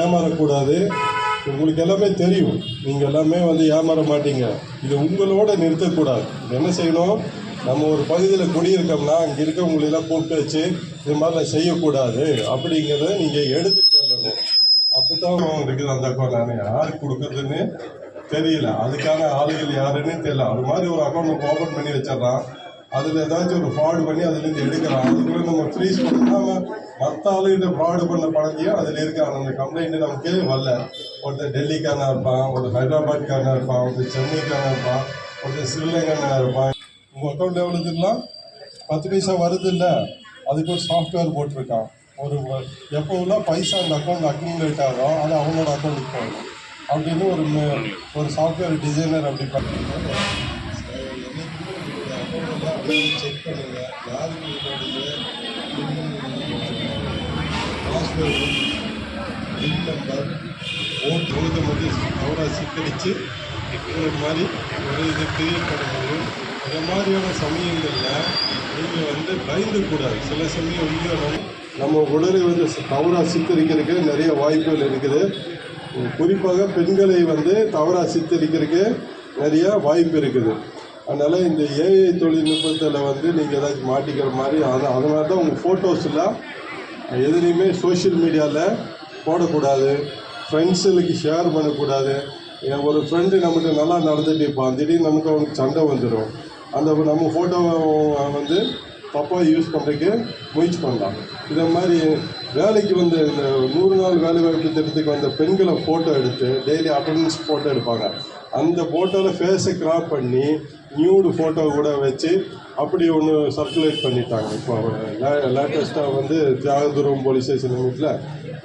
ஏமாறக்கூடாது. உங்களுக்கு எல்லாமே தெரியும். நீங்கள் எல்லாமே வந்து ஏமாற மாட்டீங்க. இது உங்களோட நிறுத்தக்கூடாது. என்ன செய்யணும்? நம்ம ஒரு பகுதியில் குடியிருக்கோம்னா அங்கே இருக்கவங்களெல்லாம் கூப்பிட்டு வச்சு இது மாதிரிலாம் செய்யக்கூடாது. அப்படிங்கிறத நீங்கள் எடுத்து சொல்லணும். அப்போ தான் இருக்குது அந்த அக்கௌண்ட் நான் யாருக்கு கொடுக்குறதுன்னு தெரியல. அதுக்கான ஆளுகள் யாருன்னு தெரியல. அது மாதிரி ஒரு அக்கௌண்ட் ஓப்பன் பண்ணி வச்சிடறான் அதில் ஏதாச்சும் ஒரு ஃப்ராடு பண்ணி அதுலேருந்து எடுக்கிறான். அதுக்குள்ள நம்ம ஃப்ரீஸ் பண்ணாமல் மற்ற ஆளுகிட்ட ஃப்ராடு பண்ண பணத்தையும் அதில் இருக்கான் அந்த கம்ப்ளைண்ட் நமக்கு வரல. ஒருத்தர் டெல்லிக்காரனா இருப்பான் ஒருத்தர் ஹைதராபாத்காரனாக இருப்பான் ஒருத்தர் சென்னைக்கான இருப்பான் ஒருத்தர் ஸ்ரீலங்கனா இருப்பான். உங்கள் அக்கௌண்ட் எவ்வளோ பத்து பைசா வருது இல்லை? அதுக்கு ஒரு சாஃப்ட்வேர் போட்டிருக்கான். ஒரு வ- பைசா அந்த அக்கௌண்ட் அக்யூமுலேட் ஆகும் அது அவனோட அக்கௌண்ட்டுக்கு போகணும் அப்படின்னு ஒரு ஒரு சாஃப்ட்வேர் டிசைனர் அப்படி பண்ணுறாங்க செக் பண்ணுங்க யாருக்கு உங்களுடைய பாஸ்வேர்டு பின் நம்பர் ஓட் ஓட்டு மட்டும் அவராக சிக்கடிச்சு ஒரு மாதிரி ஒரு இது கிரியேட் பண்ண முடியும் இந்த மாதிரியான சமயங்களில் நீங்கள் வந்து பயந்து கூடாது சில சமயம் வந்து நம்ம- நம்ம உடலை வந்து தவறாக சித்தரிக்கிறதுக்கு நிறைய வாய்ப்புகள் இருக்குது. குறிப்பாக பெண்களை வந்து தவறாக சித்தரிக்கிறதுக்கு நிறைய வாய்ப்பு இருக்குது. அதனால் இந்த ஏஐ தொழில்நுட்பத்தில் வந்து நீங்கள் ஏதாச்சும் மாட்டிக்கிற மாதிரி அது அதனால தான் உங்கள் ஃபோட்டோஸ்லாம் எதுலேயுமே சோஷியல் மீடியாவில் போடக்கூடாது. ஃப்ரெண்ட்ஸுகளுக்கு ஷேர் பண்ணக்கூடாது. என் ஒரு ஃப்ரெண்டு நம்மகிட்ட நல்லா நடந்துகிட்டு இருப்பான். திடீர்னு நமக்கு அவனுக்கு சண்டை வந்துடும் அந்த நம்ம ஃபோட்டோவை வந்து தப்பாக யூஸ் பண்ணுறதுக்கு முயற்சி பண்ணலாம். இதை மாதிரி வேலைக்கு வந்து இந்த நூறு நாள் வேலை வாய்ப்பு திட்டத்துக்கு வந்த பெண்களை ஃபோட்டோ எடுத்து டெய்லி அட்டண்டன்ஸ் ஃபோட்டோ எடுப்பாங்க. அந்த ஃபோட்டோவில் ஃபேஸை கிராப் பண்ணி நியூடு ஃபோட்டோ கூட வச்சு அப்படி ஒன்று சர்க்குலேட் பண்ணிட்டாங்க. இப்போ லேட்டஸ்ட்டாக வந்து தியாகதுரம் போலீஸ் ஸ்டேஷன் வீட்டில்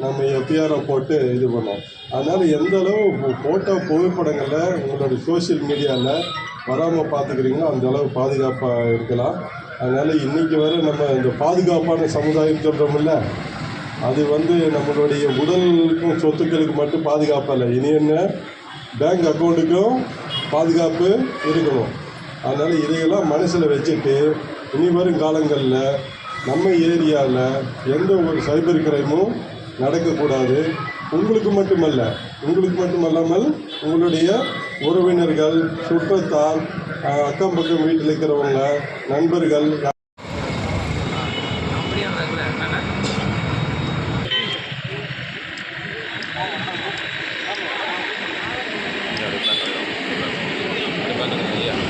நம்ம எஃப்ஐஆரை போட்டு இது பண்ணோம். அதனால் எந்த அளவு ஃபோட்டோ புகைப்படங்களில் உங்களோட சோஷியல் மீடியாவில் வராமல் பார்த்துக்கிறீங்களோ அந்த அளவு பாதுகாப்பாக இருக்கலாம். அதனால் இன்றைக்கி வரை நம்ம இந்த பாதுகாப்பான சமுதாயம் சொல்கிறோம்ல அது வந்து நம்மளுடைய உடலுக்கும் சொத்துக்களுக்கு மட்டும் பாதுகாப்பு இல்லை இனி என்ன? பேங்க் அக்கௌண்ட்டுக்கும் பாதுகாப்பு இருக்கணும். அதனால் இதையெல்லாம் மனசில் வச்சுட்டு இனி வரும் காலங்களில் நம்ம ஏரியாவில் எந்த ஒரு சைபர் கிரைமும் நடக்கக்கூடாது. உங்களுக்கு மட்டுமல்ல உங்களுக்கு மட்டுமல்லாமல் உங்களுடைய உறவினர்கள் சுற்றத்தால் அக்கம் பக்கம் வீட்டில் இருக்கிறவங்க நண்பர்கள் Gracias.